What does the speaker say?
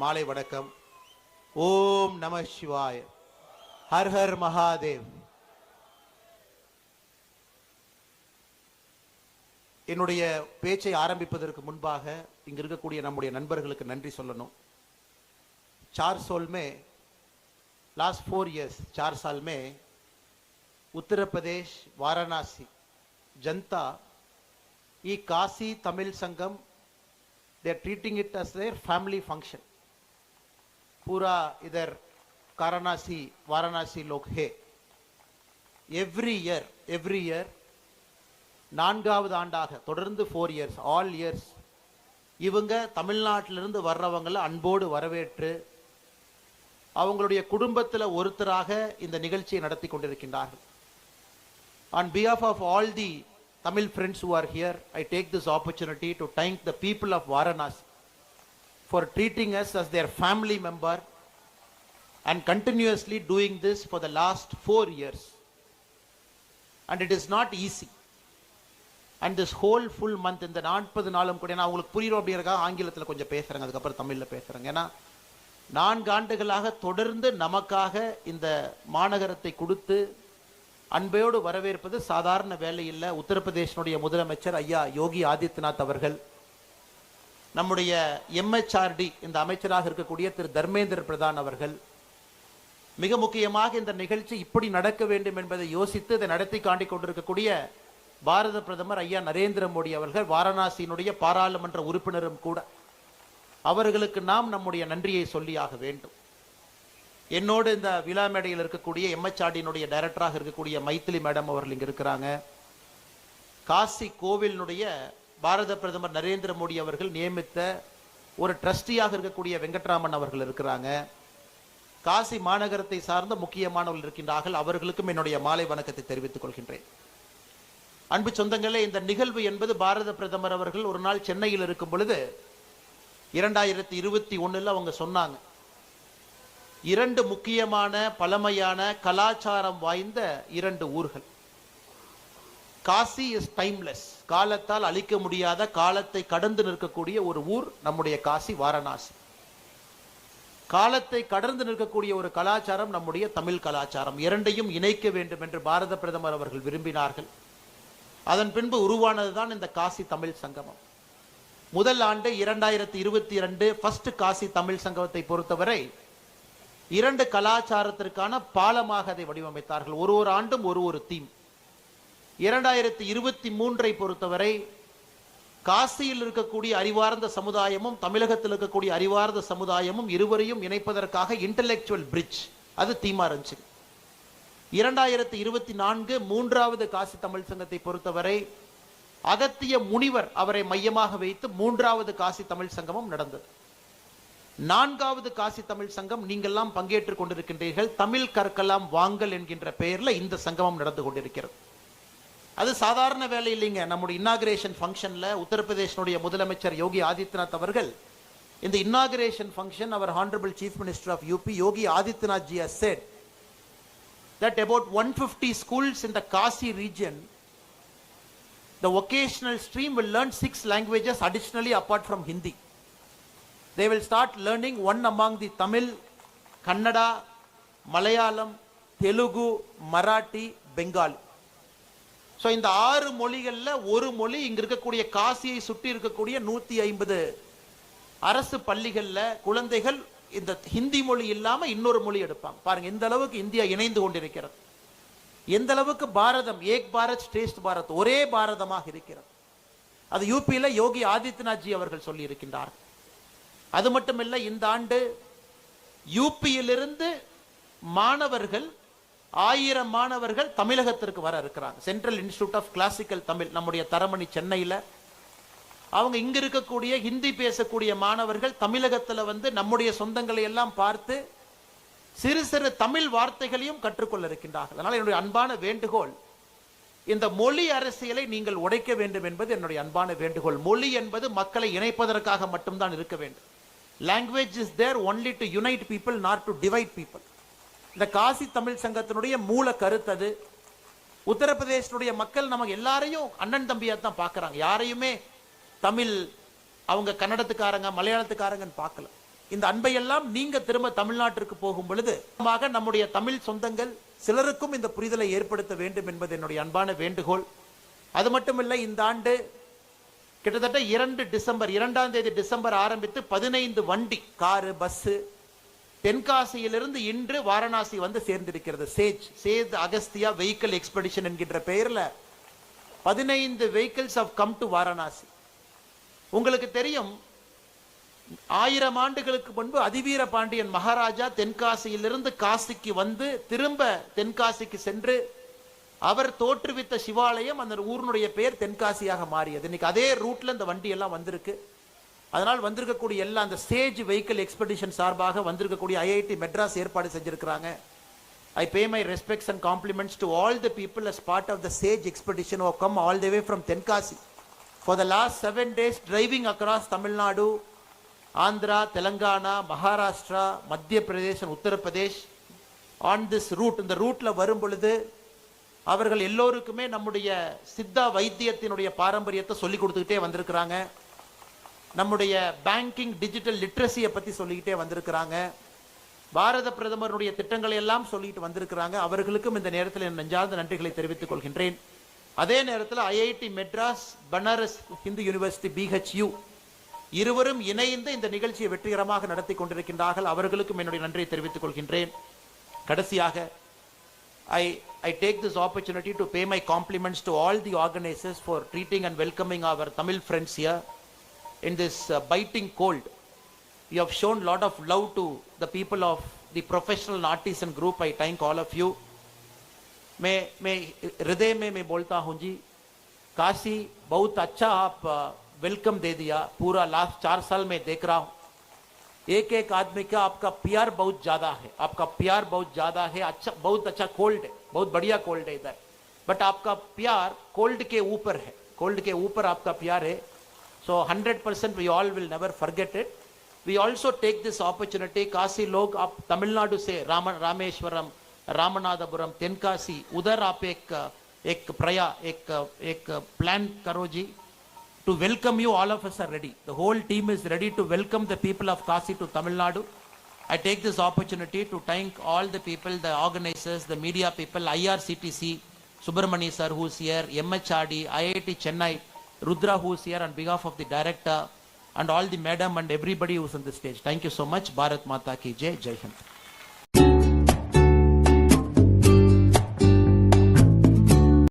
மாலை வணக்கம். ஓம் நம சிவாய. ஹர் ஹர் மகாதேவ். என்னுடைய பேச்சை ஆரம்பிப்பதற்கு முன்பாக இங்க இருக்கக்கூடிய நம்முடைய நண்பர்களுக்கு நன்றி சொல்லணும். சார் சோல்மே லாஸ்ட் ஃபோர் இயர்ஸ் சார் சால்மே உத்தரப்பிரதேஷ் வாரணாசி ஜனதா இ Kashi Tamil Sangam they treating it as as family function पूरा इधर वाराणसी वाराणसी लोग है எவ்ரி இயர் எவ்ரி இயர் நான்காவது ஆண்டாக தொடர்ந்து ஃபோர் இயர்ஸ் ஆல் இயர்ஸ் இவங்க தமிழ்நாட்டிலிருந்து வர்றவங்களை அன்போடு வரவேற்று அவங்களுடைய குடும்பத்தில் ஒருத்தராக இந்த நிகழ்ச்சியை நடத்தி கொண்டிருக்கின்றார்கள் on behalf of all the Tamil friends who are here I take this opportunity to thank the people of Varanasi for treating us us their family member and continuously doing this for the last four years and it is not easy and this whole full month இந்த நாற்பது நாளும் கூட நான் உங்களுக்கு புரியும் அப்படிங்கிறக்காக ஆங்கிலத்தில் கொஞ்சம் பேசுகிறேங்க அதுக்கப்புறம் தமிழில் பேசுகிறேங்க ஏன்னா நான்கு ஆண்டுகளாக தொடர்ந்து நமக்காக இந்த மாநகரத்தை கொடுத்து அன்பையோடு வரவேற்பது சாதாரண வேலை இல்லை. உத்தரப்பிரதேசனுடைய முதலமைச்சர் ஐயா யோகி ஆதித்யநாத் அவர்கள் நம்முடைய எம்ஹெச்ஆர்டி இந்த அமைச்சராக இருக்கக்கூடிய திரு தர்மேந்திர பிரதான் அவர்கள் மிக முக்கியமாக இந்த நிகழ்ச்சி இப்படி நடக்க வேண்டும் என்பதை யோசித்து இதை நடத்தி காண்டி கொண்டிருக்கக்கூடிய பாரத பிரதமர் ஐயா நரேந்திர மோடி அவர்கள் வாரணாசியினுடைய பாராளுமன்ற உறுப்பினரும் கூட. அவர்களுக்கு நாம் நம்முடைய நன்றியை சொல்லியாக வேண்டும். என்னோடு இந்த விழா மேடையில் இருக்கக்கூடிய எம்எச்ஆர்டியினுடைய டைரக்டராக இருக்கக்கூடிய மைத்திலி மேடம் அவர்கள் இங்கே இருக்கிறாங்க. காசி கோவிலினுடைய பாரத பிரதமர் நரேந்திர மோடி அவர்கள் நியமித்த ஒரு ட்ரஸ்டியாக இருக்கக்கூடிய வெங்கட்ராமன் அவர்கள் இருக்கிறாங்க. காசி மாநகரத்தை சார்ந்த முக்கியமானவர்கள் இருக்கின்றார்கள். அவர்களுக்கும் என்னுடைய மாலை வணக்கத்தை தெரிவித்துக் கொள்கின்றேன். அன்பு சொந்தங்களே இந்த நிகழ்வு என்பது பாரத பிரதமர் அவர்கள் ஒரு நாள் சென்னையில் இருக்கும் பொழுது இரண்டாயிரத்தி இருபத்தி ஒன்றில் அவங்க சொன்னாங்க. இரண்டு முக்கியமான பழமையான கலாச்சாரம் வாய்ந்த இரண்டு ஊர்கள். காசி இஸ் டைம்லெஸ் காலத்தால் அழிக்க முடியாத காலத்தை கடந்து நிற்கக்கூடிய ஒரு ஊர் நம்முடைய காசி வாரணாசி. காலத்தை கடந்து நிற்கக்கூடிய ஒரு கலாச்சாரம் நம்முடைய தமிழ் கலாச்சாரம். இரண்டையும் இணைக்க வேண்டும் என்று பாரத பிரதமர் அவர்கள் விரும்பினார்கள். அதன் பின்பு உருவானதுதான் இந்த காசி தமிழ் சங்கமம். முதல் ஆண்டு இரண்டாயிரத்தி இருபத்தி இரண்டு ஃபர்ஸ்ட் காசி தமிழ் சங்கமத்தை பொறுத்தவரை இரண்டு கலாச்சாரத்திற்கான பாலமாக அதை வடிவமைத்தார்கள். ஒரு ஒரு ஆண்டும் ஒரு ஒரு தீம் இரண்டாயிரத்தி இருபத்தி மூன்றை பொறுத்தவரை காசியில் இருக்கக்கூடிய அறிவார்ந்த சமுதாயமும் தமிழகத்தில் இருக்கக்கூடிய அறிவார்ந்த சமுதாயமும் இருவரையும் இணைப்பதற்காக இன்டலெக்சுவல் பிரிட்ஜ் அது தீமா இருந்துச்சு. இரண்டாயிரத்தி இருபத்தி நான்கு மூன்றாவது காசி தமிழ் சங்கத்தை பொறுத்தவரை அகத்திய முனிவர் அவரை மையமாக வைத்து மூன்றாவது காசி தமிழ் சங்கமும் நடந்தது. நான்காவது காசி தமிழ் சங்கம் நீங்கள்லாம் பங்கேற்றுக் கொண்டிருக்கின்றீர்கள் தமிழ் கற்கலாம் வாங்கல் என்கின்ற பெயரில் இந்த சங்கமம் நடந்து கொண்டிருக்கிறது. அது சாதாரண வேலை இல்லைங்க நம்முடைய இன்னாகிரேஷன் ஃபங்க்ஷன்ல உத்தரப்பிரதேசனுடைய முதலமைச்சர் யோகி ஆதித்யநாத் அவர்கள் இந்த inauguration function our honourable chief minister of UP Yogi Adityanath ji has said that about 150 schools in the Kasi region the vocational stream will learn six languages additionally apart from Hindi. They will start learning one among the Tamil, Kannada, Malayalam, Telugu, Marathi, Bengali. So இந்த ஆறு மொழிகளில் ஒரு மொழி இங்கே இருக்கக்கூடிய காசியை சுற்றி இருக்கக்கூடிய நூற்றி ஐம்பது அரசு பள்ளிகளில் குழந்தைகள் இந்த ஹிந்தி மொழி இல்லாமல் இன்னொரு மொழி எடுப்பாங்க. பாருங்க இந்த அளவுக்கு இந்தியா இணைந்து கொண்டிருக்கிறது. எந்த அளவுக்கு பாரதம் ஏக் பாரத் ஸ்ரேஷ்ட் பாரத் ஒரே பாரதமாக இருக்கிறது. அது யூபியில் யோகி ஆதித்யநாத் ஜி அவர்கள் சொல்லியிருக்கின்றார். அது மட்டுமில்ல இந்த ஆண்டு யூபியிலிருந்து மாணவர்கள் ஆயிரம் மாணவர்கள் தமிழகத்திற்கு வர இருக்கிறாங்க. Central institute of classical Tamil நம்முடைய தரமணி சென்னையில். அவங்க இங்க இருக்கக்கூடிய ஹிந்தி பேசக்கூடிய மாணவர்கள் தமிழகத்தில் வந்து நம்முடைய சொந்தங்களை எல்லாம் பார்த்து சிறு சிறு தமிழ் வார்த்தைகளையும் கற்றுக்கொள்ள இருக்கின்றார்கள். அதனால் என்னுடைய அன்பான வேண்டுகோள் இந்த மொழி அரசியலை நீங்கள் உடைக்க வேண்டும் என்பது என்னுடைய அன்பான வேண்டுகோள். மொழி என்பது மக்களை இணைப்பதற்காக மட்டும்தான் இருக்க வேண்டும். Language is there only to unite people not to divide people இந்த காசி தமிழ் சங்கத்தினுடைய மூல கருத்தது உத்தரப்பிரதேசனுடைய மக்கள் நமக்கு எல்லாரையும் அண்ணன் தம்பியாக தான் பார்க்கறாங்க. யாரையுமே தமிழ் அவங்க கன்னடத்துக்காரங்க மலையாளத்துக்காரங்கன்னு பார்க்கல. இந்த அன்பையெல்லாம் நீங்க திரும்ப தமிழ்நாட்டிற்கு போகும் பொழுது நம்முடைய தமிழ் சொந்தங்கள் சிலருக்கும் இந்த புரிதலை ஏற்படுத்த வேண்டும் என்பது என்னுடைய அன்பான வேண்டுகோள். அது மட்டுமில்லை இந்த ஆண்டு கிட்டத்தட்ட இரண்டு டிசம்பர் இரண்டாம் தேதி டிசம்பர் ஆரம்பித்து பதினைந்து வண்டி காரு பஸ்ஸு தென்காசியிலிருந்து இன்று வாரணாசி வந்து சேர்ந்திருக்கிறது. சேஜ் சேத் அகஸ்தியா வெஹிக்கிள் எக்ஸ்பெடிஷன் என்கின்ற பெயரில் பதினைந்து vehicles of come to Varanasi. உங்களுக்கு தெரியும் ஆயிரம் ஆண்டுகளுக்கு முன்பு அதிவீர பாண்டியன் மகாராஜா தென்காசியிலிருந்து காசிக்கு வந்து திரும்ப தென்காசிக்கு சென்று அவர் தோற்றுவித்த சிவாலயம் அந்த ஊரினுடைய பெயர் தென்காசியாக மாறியது. இன்னைக்கு அதே ரூட்ல இந்த வண்டி எல்லாம் வந்திருக்கு. அதனால் வந்திருக்கக்கூடிய எல்லா அந்த ஸ்டேஜ் வெஹிக்கிள் எக்ஸ்பெடிஷன் சார்பாக வந்திருக்கக்கூடிய ஐஐடி மெட்ராஸ் ஏற்பாடு செஞ்சிருக்கிறாங்க. I pay my respects and compliments to all the people as part of the sage expedition who come all the way from Tenkasi for the last seven days driving across Tamil Nadu Andhra Telangana Maharashtra Madhya Pradesh Uttar Pradesh on this route இந்த ரூட்டில் வரும் பொழுது அவர்கள் எல்லோருக்குமே நம்முடைய சித்தா வைத்தியத்தினுடைய பாரம்பரியத்தை சொல்லி கொடுத்துக்கிட்டே வந்திருக்கிறாங்க. நம்முடைய பேங்கிங் டிஜிட்டல் லிட்ரஸியை பற்றி சொல்லிக்கிட்டே வந்திருக்கிறாங்க. பாரத பிரதமருடைய திட்டங்களை எல்லாம் சொல்லிட்டு வந்திருக்கிறாங்க. அவர்களுக்கும் இந்த நேரத்தில் என் நெஞ்சார்ந்த நன்றிகளை தெரிவித்துக் கொள்கின்றேன். அதே நேரத்தில் IIT Madras Banaras Hindu University BHU இருவரும் இணைந்து இந்த நிகழ்ச்சியை வெற்றிகரமாக நடத்தி கொண்டிருக்கின்றார்கள். அவர்களுக்கும் என்னுடைய நன்றியை தெரிவித்துக் கொள்கின்றேன். கடைசியாக I I take this opportunity to pay my compliments to all the organisers for treating and welcoming our Tamil friends here in this uh, biting cold. You have shown lot of love to the people of the professional and artisan group. I thank all of you. मैं मैं हृदय में मैं बोलता हूँ जी काशी बहुत अच्छा आप वेलकम दे दिया पूरा लास्ट चार साल में देख रहा हूँ एक एक आदमी का आपका प्यार बहुत ज़्यादा है आपका प्यार बहुत ज़्यादा है अच्छा बहुत अच्छा कोल्ड है बहुत बढ़िया कोल्ड है इधर बट आपका प्यार कोल्ड के ऊपर है कोल्ड के ऊपर आपका प्यार है So 100% we all will never forget it. We also take this opportunity, Kasi Log of Tamil Nadu say Rama, Rameshwaram, Ramanadapuram, Tenkasi, Udar aap ek, uh, ek praya, ek, uh, ek uh, plan karoji. To welcome you, all of us are ready. The whole team is ready to welcome the people of Kasi to Tamil Nadu. I take this opportunity to thank all the people, the organizers, the media people, IRCTC, Subramani sir who's here, MHRD, IIT Chennai, rudra who's here on behalf of the director and all the madam and everybody who's on the stage. Thank you so much. Bharat mata ki jai. Jai hind